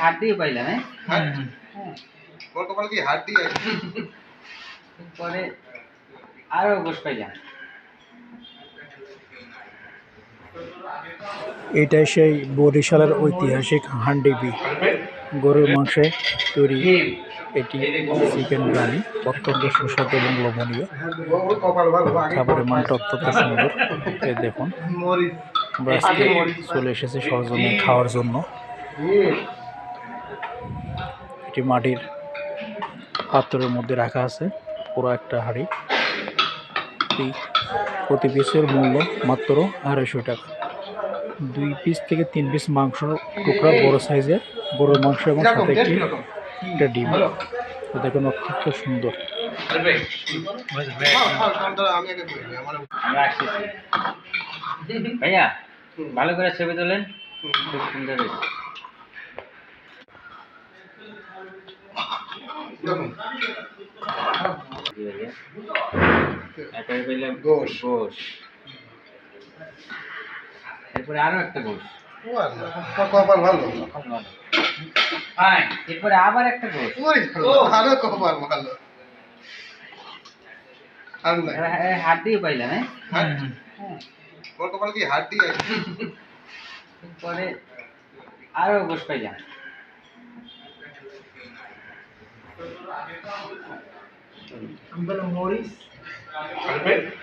হাত দিয়ে পাইলাম হ্যাঁ? হ্যাঁ। কি হাড্ডি আছে পরে আরও গোস পাইলাম। এটাই সেই বরিশালের ঐতিহাসিক হান্ডিবি গরুর মাংসে তৈরি এটি চিকেন বিরিয়ানি অত্যন্ত সুস্বাদু এবং লোভনীয়। খাবারের মানটা অত্যন্ত সুন্দর। দেখুন আমরা চলে এসেছি সরজনে খাওয়ার জন্য। এটি মাটির পাত্রের মধ্যে রাখা আছে পুরো একটা হাঁড়ি। প্রতি পিসের মূল্য মাত্র আড়াইশো টাকা। দুই পিস থেকে তিন পিস মাংস টুকরা বড় সাইজের গরুর মাংস এবং সাথে একটি একটা ডিম। দেখুন অত্যন্ত সুন্দর। ভাইয়া ভালো করে ছবি তোলেন। খুব সুন্দর এরপরে আরও একটা গোশ। ও আল্লাহ, তোর কপাল ভালো। এরপরে আবার একটা গোশ। আরও কপাল ভালো। হাত দিয়ে পাইলাম হ্যাঁ? হ্যাঁ। কপাল কি পরে আরও গোশ পাইলাম। Ambelo Morris. Albert.